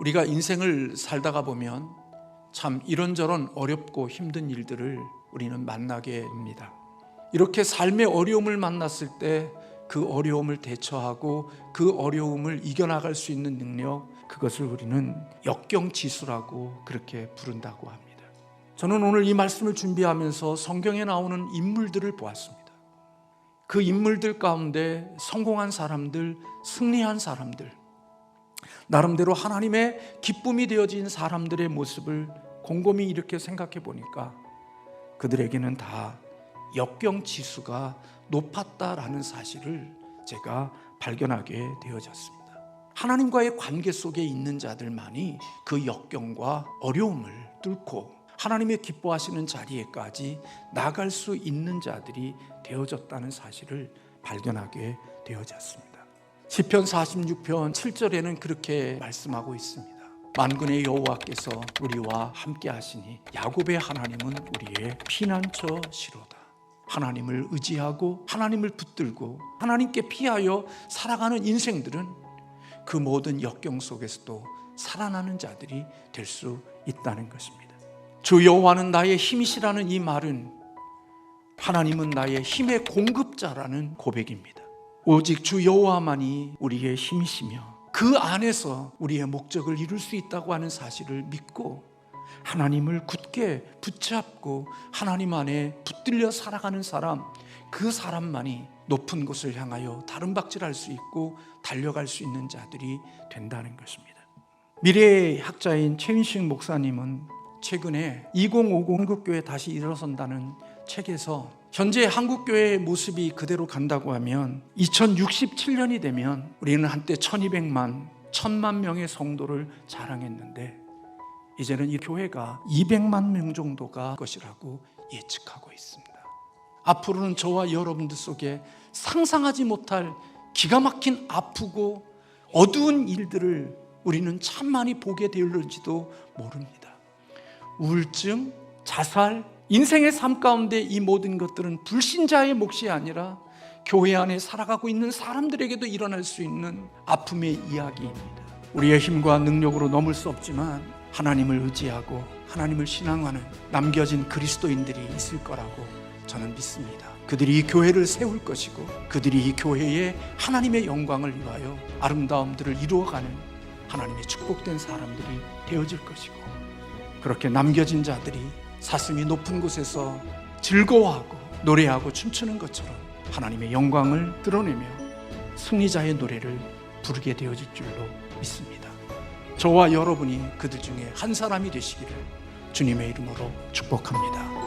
우리가 인생을 살다가 보면 참 이런저런 어렵고 힘든 일들을 우리는 만나게 됩니다. 이렇게 삶의 어려움을 만났을 때 그 어려움을 대처하고 그 어려움을 이겨나갈 수 있는 능력, 그것을 우리는 역경지수라고 그렇게 부른다고 합니다. 저는 오늘 이 말씀을 준비하면서 성경에 나오는 인물들을 보았습니다. 그 인물들 가운데 성공한 사람들, 승리한 사람들, 나름대로 하나님의 기쁨이 되어진 사람들의 모습을 곰곰이 이렇게 생각해 보니까 그들에게는 다 역경 지수가 높았다라는 사실을 제가 발견하게 되어졌습니다. 하나님과의 관계 속에 있는 자들만이 그 역경과 어려움을 뚫고 하나님의 기뻐하시는 자리에까지 나갈 수 있는 자들이 되어졌다는 사실을 발견하게 되어졌습니다. 시편 46편 7절에는 그렇게 말씀하고 있습니다. 만군의 여호와께서 우리와 함께 하시니 야곱의 하나님은 우리의 피난처시로다. 하나님을 의지하고 하나님을 붙들고 하나님께 피하여 살아가는 인생들은 그 모든 역경 속에서도 살아나는 자들이 될 수 있다는 것입니다. 주 여호와는 나의 힘이시라는 이 말은 하나님은 나의 힘의 공급자라는 고백입니다. 오직 주 여호와만이 우리의 힘이시며 그 안에서 우리의 목적을 이룰 수 있다고 하는 사실을 믿고 하나님을 굳게 붙잡고 하나님 안에 붙들려 살아가는 사람 그 사람만이 높은 곳을 향하여 다름박질할 수 있고 달려갈 수 있는 자들이 된다는 것입니다. 미래의 학자인 최인식 목사님은 최근에 2050 한국교회 다시 일어선다는 책에서 현재 한국교회의 모습이 그대로 간다고 하면 2067년이 되면 우리는 한때 1200만, 1000만 명의 성도를 자랑했는데 이제는 이 교회가 200만 명 정도가 것이라고 예측하고 있습니다. 앞으로는 저와 여러분들 속에 상상하지 못할 기가 막힌 아프고 어두운 일들을 우리는 참 많이 보게 될지도 모릅니다. 우울증, 자살, 인생의 삶 가운데 이 모든 것들은 불신자의 몫이 아니라 교회 안에 살아가고 있는 사람들에게도 일어날 수 있는 아픔의 이야기입니다. 우리의 힘과 능력으로 넘을 수 없지만 하나님을 의지하고 하나님을 신앙하는 남겨진 그리스도인들이 있을 거라고 저는 믿습니다. 그들이 이 교회를 세울 것이고 그들이 이 교회에 하나님의 영광을 위하여 아름다움들을 이루어가는 하나님의 축복된 사람들이 되어질 것이고 그렇게 남겨진 자들이 사슴이 높은 곳에서 즐거워하고 노래하고 춤추는 것처럼 하나님의 영광을 드러내며 승리자의 노래를 부르게 되어질 줄로 믿습니다. 저와 여러분이 그들 중에 한 사람이 되시기를 주님의 이름으로 축복합니다.